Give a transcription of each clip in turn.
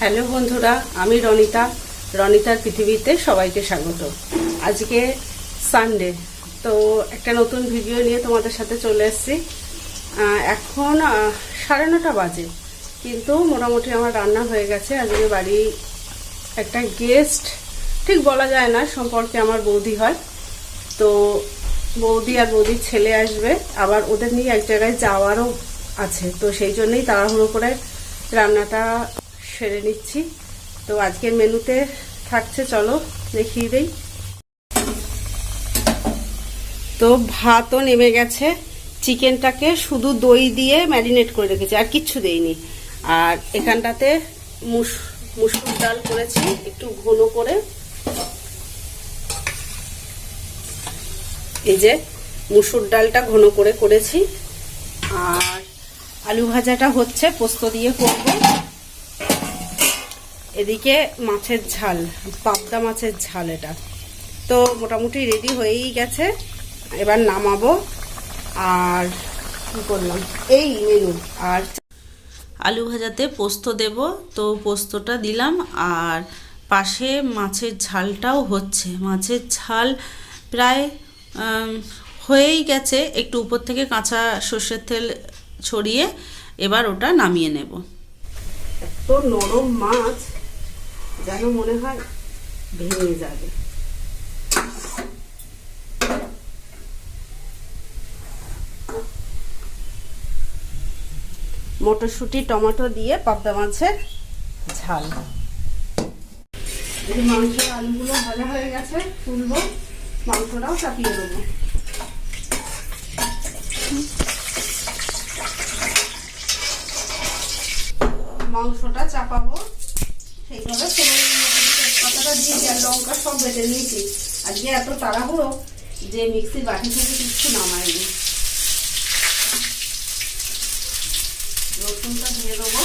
Hello বন্ধুরা, আমি রনিতা। রনিতার পৃথিবীতে সবাইকে স্বাগত। আজকে সানডে তো একটা নতুন ভিডিও নিয়ে তোমাদের সাথে চলে এসেছি। এখন সাড়ে নটা বাজে, কিন্তু মোটামুটি আমার রান্না হয়ে গেছে। আজকে বাড়ি একটা গেস্ট ঠিক বলা যায় না, সম্পর্কে আমার বৌদি হয়। তো বৌদি আর বৌদির ছেলে আসবে, আবার ওদের নিয়ে এক জায়গায় যাওয়ারও আছে। তো সেই জন্যই তাড়াহুড়ো করে রান্নাটা সেরে নিচ্ছি। তো আজকের মেনুতে থাকছে, চলো দেখিয়ে দিই। তো ভাতও নেমে গেছে। চিকেনটাকে শুধু দই দিয়ে ম্যারিনেট করে রেখেছি, আর কিচ্ছু দেইনি। আর এখানটাতে মুস, মুসুর ডাল করেছি, একটু ঘন করে। এই যে মুসুর ডালটা ঘন করে করেছি। আর আলু ভাজাটা হচ্ছে, পোস্ত দিয়ে করব। এদিকে মাছের ঝাল পাবদা মাছের ঝাল এটা। তো মোটামুটি রেডি হয়েই গেছে। এবার নামাবো। আর কি করলাম? এই মেনু আর আলু ভাজাতে পোস্ত দেব। তো পোস্তটা দিলাম। আর পাশে মাছের ঝালটাও হচ্ছে। মাছের ঝাল প্রায় হয়েই গেছে। একটু উপর থেকে কাঁচা সর্ষের তেল ছড়িয়ে এবার ওটা নামিয়ে নেব। এত নরম মাছ। যেন মনে হয় ভেঙে যাবে। মটরশুঁটি, টমেটো দিয়ে পাবদা মাছের ঝাল। এই মাংসের আলুগুলো ভাজা হয়ে গেছে, তুলবো। মাংসটাও চাপিয়ে দেবো। মাংসটা চাপাবো। সেইভাবে তেজপাতাটা দিয়ে আর লঙ্কা সব বেটে নিয়েছি। আজকে এত তাড়াহুড়ো যে মিক্সির বাটি থেকে কিছু নামাইনি রসুনটা দিয়ে দেবো।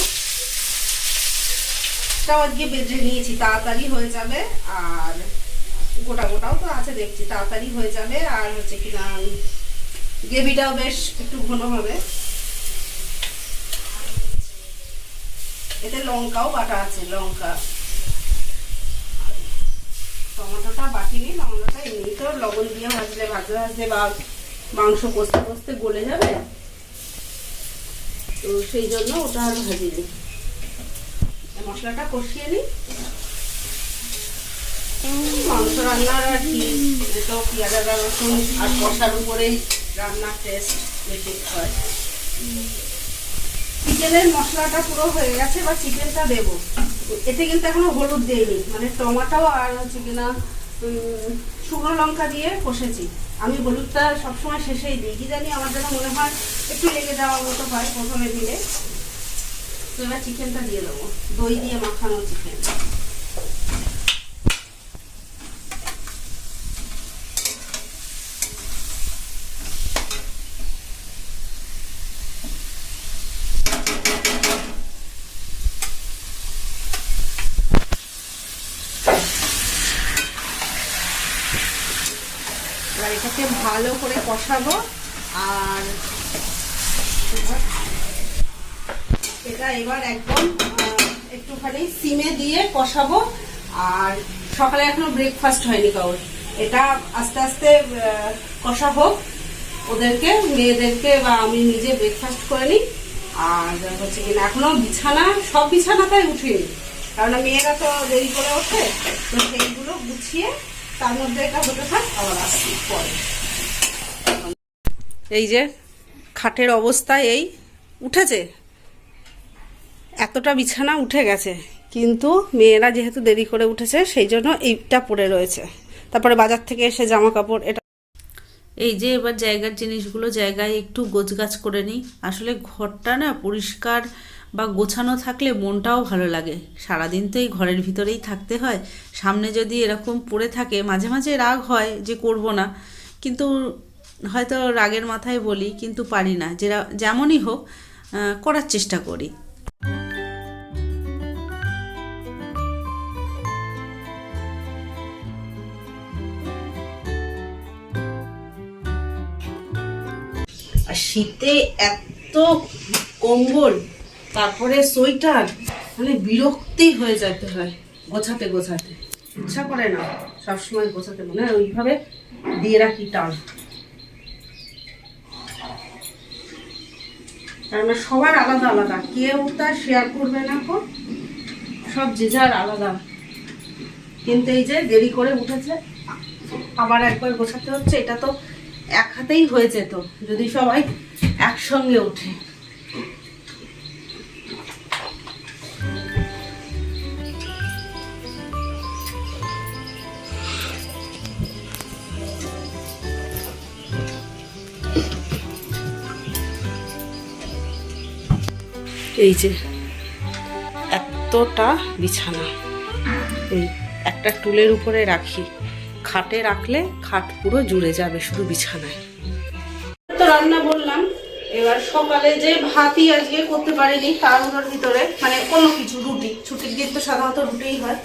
তাও আজকে বেজে নিয়েছি, তাড়াতাড়ি হয়ে যাবে আর গোটা গোটাও তো আছে দেখছি, তাড়াতাড়ি হয়ে যাবে আর হচ্ছে কিনা গ্রেভিটাও বেশ একটু ঘন হবে। এতে লঙ্কাও বাটা আছে, লঙ্কা। টমেটোটা বাটিনি টমেটোটা এমনি তো লবণ দিয়ে ভাজলে ভাজতে ভাজতে বা মাংস কষতে কষতে গলে যাবে। তো সেই জন্য ওটা আর ভাজিনি। মশলাটা কষিয়ে নিই। মাংস রান্নার আর কি তো পেঁয়াজ রসুন আর কষার উপরেই রান্নার টেস্ট বেশি হয়। চিকেনের মশলাটা পুরো হয়ে গেছে বা চিকেনটা দেব। এতে কিন্তু এখনও হলুদ দেইনি মানে টমাটো আর হচ্ছে কিনা শুকনো লঙ্কা দিয়ে কষেছি। আমি হলুদটা সবসময় শেষেই দিই, কি জানি আমার যেন মনে হয় একটু লেগে যাওয়ার মতো হয় প্রথমে দিলে। তো এবার চিকেনটা দিয়ে দেবো, দই দিয়ে মাখানো চিকেন এবার এটাকে ভালো করে কষাবো। আর এটা এবার একদম একটুখানি সিমে দিয়ে কষাবো। আর সকালে এখনও ব্রেকফাস্ট হয়নি কাউর। এটা আস্তে আস্তে কষা হোক। ওদেরকে, মেয়েদেরকে বা আমি নিজে ব্রেকফাস্ট করে নিই। আর হচ্ছে কিনা এখনও বিছানা, সব বিছানাটাই উঠিনি। কারণ মেয়েরা তো দেরি করে ওঠে। তো সেইগুলো গুছিয়ে তার মধ্যে এটা হতে থাক, আবার আসছি পরে। এই যে খাটের অবস্থা এই উঠেছে। এতটা বিছানা উঠে গেছে, কিন্তু মেয়েরা যেহেতু দেরি করে উঠেছে, সেই জন্য এইটা পড়ে রয়েছে। তারপরে বাজার থেকে এসে জামা কাপড় এটা এই যে এবার জায়গার জিনিসগুলো, জায়গায় একটু গোছগাছ করে নিই। আসলে ঘরটা না পরিষ্কার বা গোছানো থাকলে মনটাও ভালো লাগে। সারাদিন তো এই ঘরের ভিতরেই থাকতে হয়। সামনে যদি এরকম পড়ে থাকে, মাঝে মাঝে রাগ হয় যে করব না। কিন্তু হয়তো রাগের মাথায় বলি, কিন্তু পারি না। যেরা, যেমনই হোক করার চেষ্টা করি। আর শীতে এত কম্বল, তারপরে সোয়েটার মানে বিরক্তি হয়ে যেতে হয়, গোছাতে গোছাতে। ইচ্ছা করে না, সবসময় গোছাতে মনে ওইভাবে দিয়ে রাখি টান। কেননা সবার আলাদা আলাদা। কেউ তার শেয়ার করবে না কো সব যে যার আলাদা। কিন্তু এই যে দেরি করে উঠেছে, আবার একবার গোছাতে হচ্ছে, এটা তো এক হাতেই হয়ে যেত, যদি সবাই একসঙ্গে ওঠে। এই যে, এতটা বিছানা। এই একটা টুলের উপরে রাখি। খাটে রাখলে খাট পুরো জুড়ে যাবে শুধু বিছানায়। তো রান্না বললাম, এবার সকালে যে ভাতই আজকে করতে পারিনি, তার ভিতরে মানে কোনো কিছু, রুটি। ছুটির দিন তো সাধারণত রুটিই হয়।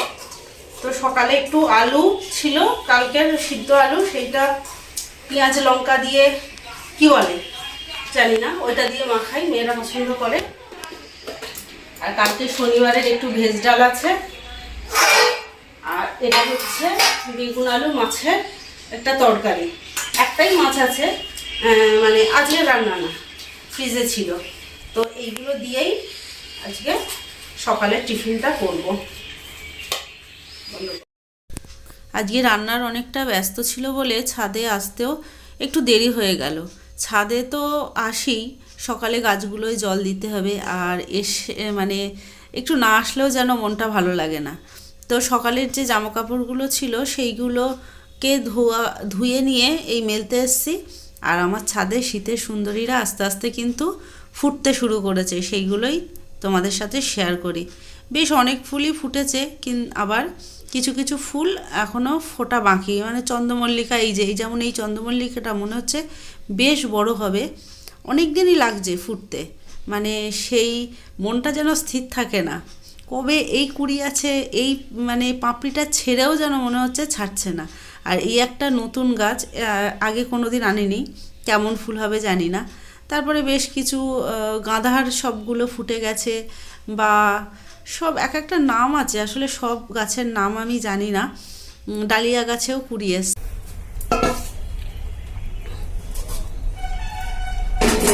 তো সকালে একটু আলু ছিল, কালকের সিদ্ধ আলু, সেইটা পেঁয়াজ, লঙ্কা দিয়ে, কি বলে? জানি না, ওইটা দিয়ে মাখাই, মেয়েরা পছন্দ করে। আর কালকে শনিবারের একটু ভেজ ডাল আছে। আর এটা হচ্ছে বেগুন আলু মাছের একটা তরকারি। একটাই মাছ আছে মানে আজকে রান্না না, ফ্রিজে ছিল। তো এইগুলো দিয়েই আজকে সকালের টিফিনটা করব। আজকে রান্নার অনেকটা ব্যস্ত ছিল বলে ছাদে আসতেও একটু দেরি হয়ে গেল। ছাদে তো আসি সকালে গাছগুলোয় জল দিতে হবে আর এসে মানে একটু না আসলেও যেন মনটা ভালো লাগে না। তো সকালের যে জামা কাপড়গুলো ছিল সেইগুলোকে ধোয়া, ধুয়ে নিয়ে এই মেলতে এসছি। আর আমার ছাদে শীতের সুন্দরীরা আস্তে আস্তে কিন্তু ফুটতে শুরু করেছে, সেইগুলোই তোমাদের সাথে শেয়ার করি। বেশ অনেক ফুলই ফুটেছে, কিন, আবার কিছু কিছু ফুল এখনও ফোটা বাকি। মানে চন্দ্রমল্লিকা, এই যে, এই যেমন এই চন্দ্রমল্লিকাটা মনে হচ্ছে বেশ বড় হবে। অনেক দিনই লাগছে ফুটতে। মানে সেই মনটা যেন স্থির থাকে না। কবে এই কুড়ি আছে, এই মানে পাপড়িটা ছেড়েও যেন মনে হচ্ছে ছাড়ছে না। আর এই একটা নতুন গাছ আগে কোনো দিন আনিনি, কেমন ফুল হবে জানি না। তারপরে বেশ কিছু গাঁদার সবগুলো ফুটে গেছে বা সব এক একটা নাম আছে। আসলে সব গাছের নাম আমি জানি না। ডালিয়া গাছেও কুড়ি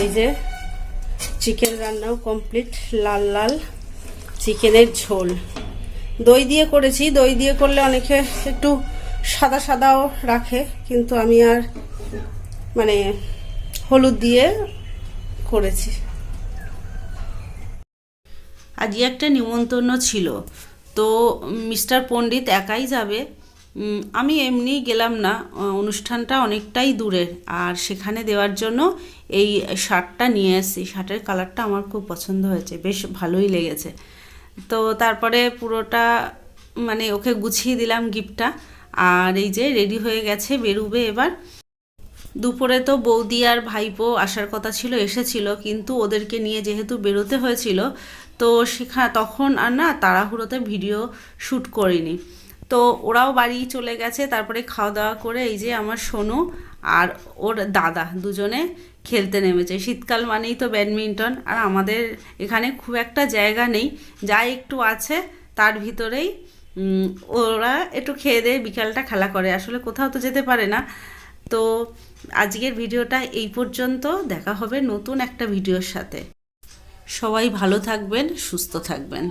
এই যে চিকেন রান্নাও কমপ্লিট লাল লাল চিকেনের ঝোল। দই দিয়ে করেছি, দই দিয়ে করলে অনেকে একটু সাদা সাদাও রাখে, কিন্তু আমি আর মানে হলুদ দিয়ে করেছি। আজকে একটা নিমন্ত্রণ ছিল। তো মিস্টার পণ্ডিত একাই যাবে। আমি এমনি গেলাম না, অনুষ্ঠানটা অনেকটাই দূরের আর সেখানে দেওয়ার জন্য এই শার্টটা নিয়ে এসেছি। শার্টের কালারটা আমার খুব পছন্দ হয়েছে, বেশ ভালোই লেগেছে। তো তারপরে পুরোটা মানে ওকে গুছিয়ে দিলাম গিফটটা। আর এই যে রেডি হয়ে গেছে, বেরুবে এবার। দুপুরে তো বৌদি আর ভাইপো আসার কথা ছিল, এসেছিল, কিন্তু ওদেরকে নিয়ে যেহেতু বেরোতে হয়েছিল, তো সেখা, তখন আর না তাড়াহুড়োতে ভিডিও শ্যুট করিনি। তো ওরাও বাড়ি চলে গেছে, তারপরে খাওয়া দাওয়া করে এই যে আমার সোনু আর ওর দাদা দুজনে খেলতে নেমেছে। শীতকাল মানেই তো ব্যাডমিন্টন। আর আমাদের এখানে খুব একটা জায়গা নেই। যা একটু আছে, তার ভিতরেই ওরা একটু খেয়ে দিয়ে বিকালটা খেলা করে। আসলে কোথাও তো যেতে পারে না। তো আজকের ভিডিওটা এই পর্যন্ত। দেখা হবে নতুন একটা ভিডিওর সাথে। সবাই ভালো থাকবেন, সুস্থ থাকবেন।